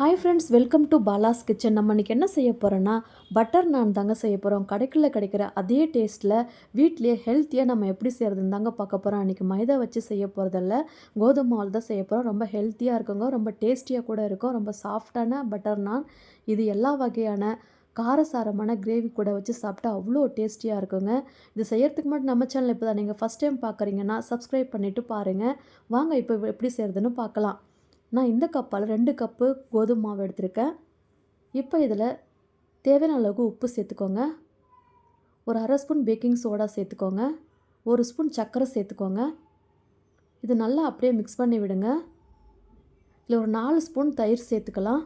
Hi friends welcome to Bala's kitchen நம்ம இன்றைக்கி என்ன செய்ய போகிறோன்னா பட்டர் நான் தாங்க செய்ய போகிறோம் கடைக்கில் கிடைக்கிற அதே டேஸ்ட்டில் வீட்லேயே ஹெல்த்தியாக நம்ம எப்படி செய்கிறதுன்னு தாங்க பார்க்க போகிறோம் அன்றைக்கி மைதா வச்சு செய்ய போகிறதில்ல கோதுமை மாவு தான் செய்ய போகிறோம் ரொம்ப ஹெல்த்தியாக இருக்குங்க ரொம்ப டேஸ்டியாக கூட இருக்கும். ரொம்ப சாஃப்டான பட்டர் நான் இது எல்லா வகையான காரசாரமான கிரேவி கூட வச்சு சாப்பிட்டா அவ்வளோ டேஸ்டியாக இருக்குங்க. இது செய்யறதுக்கு மட்டும் நம்ம சேனல் இப்போ தான் நீங்கள் ஃபஸ்ட் டைம் பார்க்குறீங்கன்னா சப்ஸ்கிரைப் பண்ணிவிட்டு பாருங்கள் வாங்க இப்போ எப்படி செய்கிறதுன்னு பார்க்கலாம். நான் இந்த கப்பால் ரெண்டு கப்பு கோதுமை மாவு எடுத்திருக்கேன். இப்போ இதில் தேவையான அளவுக்கு உப்பு சேர்த்துக்கோங்க. ஒரு அரை ஸ்பூன் பேக்கிங் சோடா சேர்த்துக்கோங்க. ஒரு ஸ்பூன் சர்க்கரை சேர்த்துக்கோங்க. இது நல்லா அப்படியே மிக்ஸ் பண்ணி விடுங்க. இதில் ஒரு நாலு ஸ்பூன் தயிர் சேர்த்துக்கலாம்.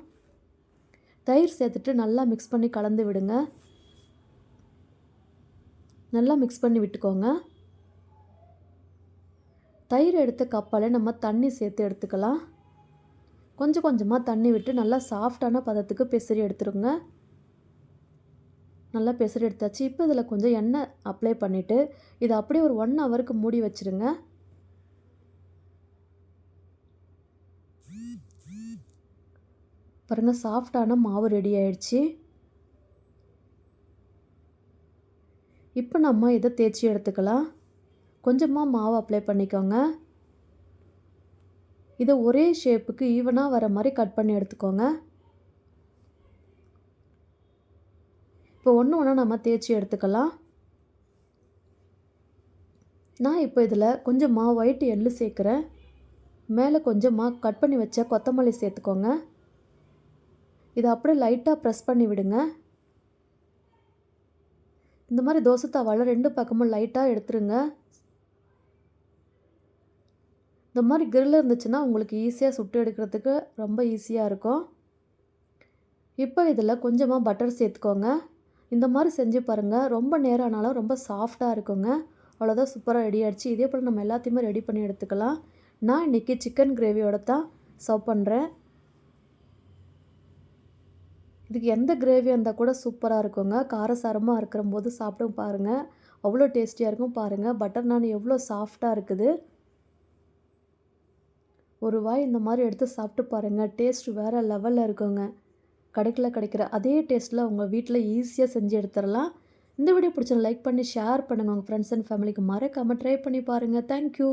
தயிர் சேர்த்துட்டு நல்லா மிக்ஸ் பண்ணி கலந்து விடுங்க. நல்லா மிக்ஸ் பண்ணி விட்டுக்கோங்க. தயிர் எடுத்த கப்பாலே நம்ம தண்ணி சேர்த்து எடுத்துக்கலாம். கொஞ்சம் கொஞ்சமாக தண்ணி விட்டு நல்லா சாஃப்டான பதத்துக்கு பெசரி எடுத்துருங்க. நல்லா பெசரி எடுத்தாச்சு. இப்போ இதில் கொஞ்சம் எண்ணெய் அப்ளை பண்ணிவிட்டு இதை அப்படியே ஒரு ஒன் ஹவருக்கு மூடி வச்சுருங்க. பாருங்கள் சாஃப்டான மாவு ரெடி ஆயிடுச்சு. இப்போ நம்ம இதை தேய்ச்சி எடுத்துக்கலாம். கொஞ்சமாக மாவு அப்ளை பண்ணிக்கோங்க. இதை ஒரே ஷேப்புக்கு ஈவனாக வர மாதிரி கட் பண்ணி எடுத்துக்கோங்க. இப்போ ஒன்று ஒன்றா நம்ம தேய்ச்சி எடுத்துக்கலாம். நான் இப்போ இதில் கொஞ்சமாக ஒயிட் எள்ளு சேர்க்குறேன். மேலே கொஞ்சமாக கட் பண்ணி வச்ச கொத்தமல்லி சேர்த்துக்கோங்க. இதை அப்படியே லைட்டாக ப்ரெஸ் பண்ணி விடுங்க. இந்த மாதிரி தோசை தவாவில் ரெண்டு பக்கமும் லைட்டாக எடுத்துருங்க. இந்த மாதிரி கிரில் இருந்துச்சுன்னா உங்களுக்கு ஈஸியாக சுட்டு எடுக்கிறதுக்கு ரொம்ப ஈஸியாக இருக்கும். இப்போ இதில் கொஞ்சமாக பட்டர் சேர்த்துக்கோங்க. இந்த மாதிரி செஞ்சு பாருங்கள் ரொம்ப நேரம் ஆனாலும் ரொம்ப சாஃப்டாக இருக்குங்க. அவ்வளோதான் சூப்பராக ரெடி ஆகிடுச்சு இதே போல் நம்ம எல்லாத்தையுமே ரெடி பண்ணி எடுத்துக்கலாம். நான் இன்றைக்கி சிக்கன் கிரேவியோட தான் சர்வ் பண்ணுறேன் இதுக்கு எந்த கிரேவி இருந்தால் கூட சூப்பராக இருக்குங்க. காரசாரமாக இருக்கிற போது சாப்பிடும் பாருங்கள் அவ்வளோ டேஸ்டியாக இருக்கும் பாருங்கள் பட்டர் நான் எவ்வளோ சாஃப்டாக இருக்குது. ஒரு வாய் இந்த மாதிரி எடுத்து சாப்பிட்டு பாருங்கள் டேஸ்ட் வேறு லெவலில் இருக்குங்க. கடைக்கில் கிடைக்கிற அதே டேஸ்ட்டில் உங்கள் வீட்டில் ஈஸியாக செஞ்சு எடுத்துடலாம். இந்த வீடியோ பிடிச்ச லைக் பண்ணி ஷேர் பண்ணுங்கள் உங்கள் ஃப்ரெண்ட்ஸ் அண்ட் ஃபேமிலிக்கு மறக்காமல் ட்ரை பண்ணி பாருங்கள் தேங்க்யூ